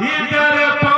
E galera,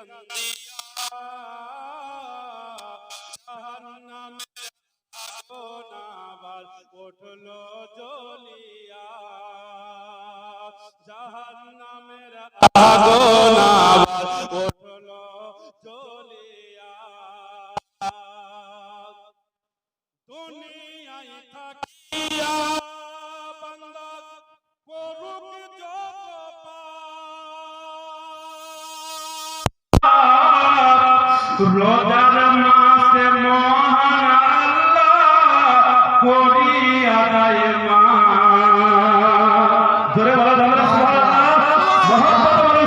জাহান্নামের উঠল জ্বলিয়া। জাহান্নামের আগুন আবার রোজার মাসে মহান আল্লাহ করি আদায় মা। জোরে বলা যাবে না সুবহানাল্লাহ মহব্বত বলো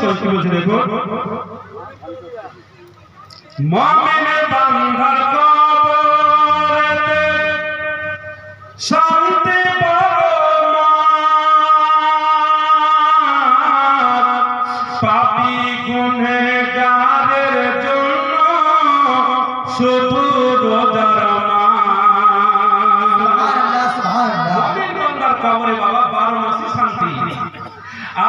কি বলছে দেখো মমিনে বান্ধার কবরেতে শান্তি জন্য শুধু রোজার